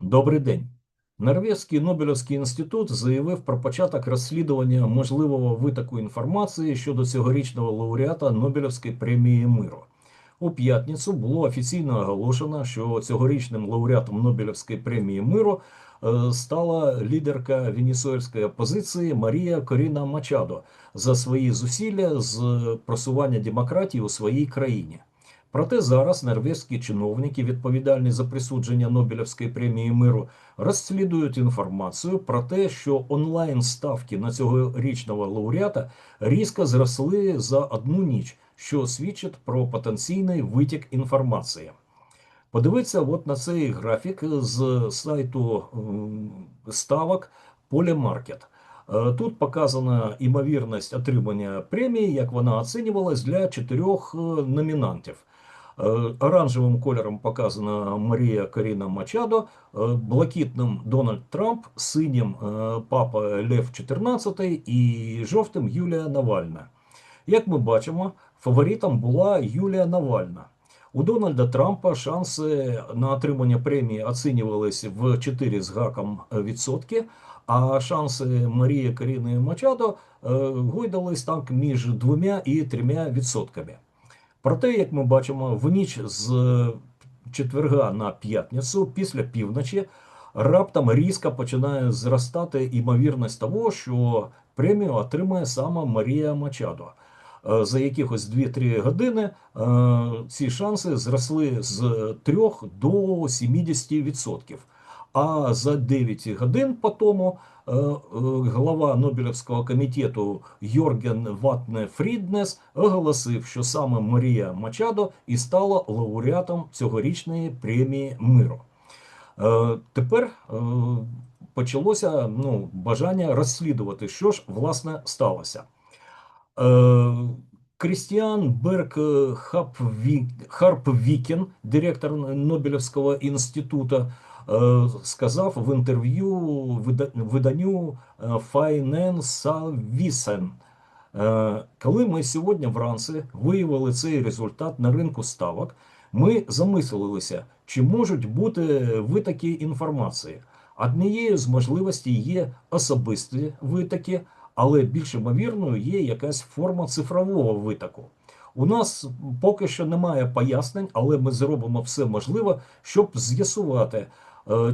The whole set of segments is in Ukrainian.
Добрий день. Норвезький Нобелівський інститут заявив про початок розслідування можливого витоку інформації щодо цьогорічного лауреата Нобелівської премії миру. У п'ятницю було офіційно оголошено, що цьогорічним лауреатом Нобелівської премії миру е, стала лідерка венесуельської опозиції Марія Коріна Мачадо за свої зусилля з просування демократії у своїй країні. Проте зараз норвезькі чиновники, відповідальні за присудження Нобелівської премії миру, розслідують інформацію про те, що онлайн ставки на цьогорічного лауреата різко зросли за одну ніч, що свідчить про потенційний витік інформації. Подивіться от на цей графік з сайту ставок Polymarket. Е, Тут показана імовірність отримання премії, як вона оцінювалась для чотирьох е, номінантів. Е, Оранжевим кольором показана Марія Каріна Мачадо, е, блакитним Дональд Трамп, синім е, папа Лев XIV і жовтим Юлія Навальна. Як ми бачимо, фаворитом була Юлія Навальна. У Дональда Трампа шанси на отримання премії оцінювалися в 4 з гаком відсотки, а шанси Марії Каріни Мачадо гойдались так між 2 і 3 відсотками. Проте, як ми бачимо, в ніч з четверга на п'ятницю після півночі раптом різко починає зростати імовірність того, що премію отримає саме Марія Мачадо. Е, За якихось 2-3 години е, ці шанси зросли з 3 до 70%. А за 9 годин по тому е, е, Нобелівського комітету Йорген Ватне Фріднес оголосив, що саме Марія Мачадо і стала лауреатом цьогорічної премії миру. Е, Тепер почалося ну, бажання розслідувати, що ж власне сталося. Крістіан Берг е, Харпвікен, директор Нобелівського інституту, сказав в інтерв'ю виданню е, Finansavisen, е, коли ми сьогодні вранці виявили цей результат на ринку ставок, ми замислилися, чи можуть бути витоки інформації. Однією з можливостей є особисті витоки, але більш ймовірною є якась форма цифрового витоку. У нас поки що немає пояснень, але ми зробимо все можливе, щоб з'ясувати, е,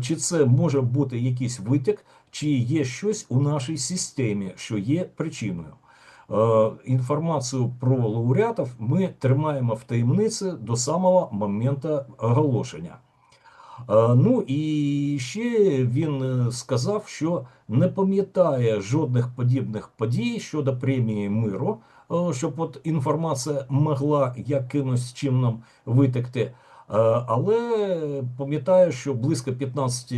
чи це може бути якийсь витік, чи є щось у нашій системі, що є причиною. Е, Інформацію про лауреатів ми тримаємо в таємниці до самого моменту оголошення. Е, Ну і ще він е, сказав, що не пам'ятає жодних подібних подій щодо премії миру, е, щоб от інформація могла якимось чином витекти. Е, Але пам'ятаю, що близько 15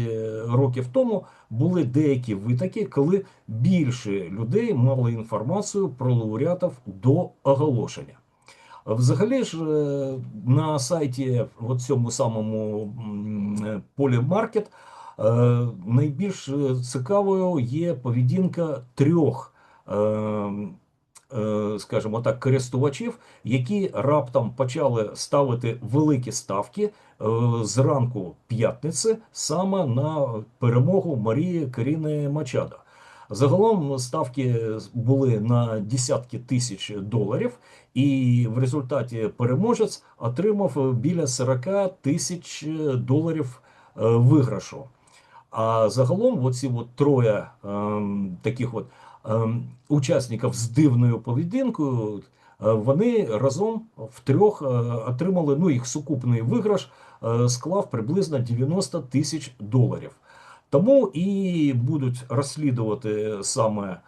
років тому були деякі витоки, коли більше людей мали інформацію про лауреатів до оголошення. Взагалі ж е, на сайті в цьому самому е, е, найбільш цікавою є поведінка трьох, скажімо так, користувачів, які раптом почали ставити великі ставки е, зранку п'ятниці саме на перемогу Марії Каріни Мачадо. Загалом ставки були на десятки тисяч доларів, і в результаті переможець отримав біля 40 тисяч доларів е, виграшу. А загалом, оці от троє ем, таких от учасників з дивною поведінкою, е, вони разом втрьох е, отримали ну, їх сукупний виграш е, склав приблизно 90 тисяч доларів. Тому і будуть розслідувати саме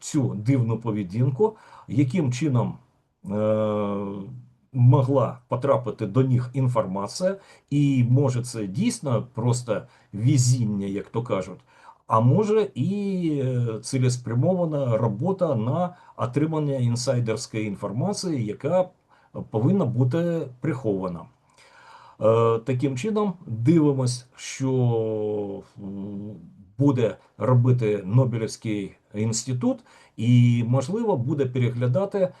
цю дивну поведінку, яким чином могла потрапити до них інформація, і може це дійсно просто везіння, як то кажуть, а може і е, цілеспрямована робота на отримання інсайдерської інформації, яка повинна бути прихована. Е, Таким чином, дивимось, що буде робити Нобелівський інститут, і, можливо, буде переглядати е,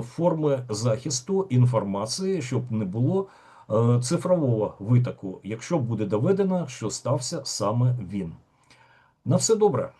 форми захисту інформації, щоб не було е, цифрового витоку, якщо буде доведено, що стався саме він. На все добре.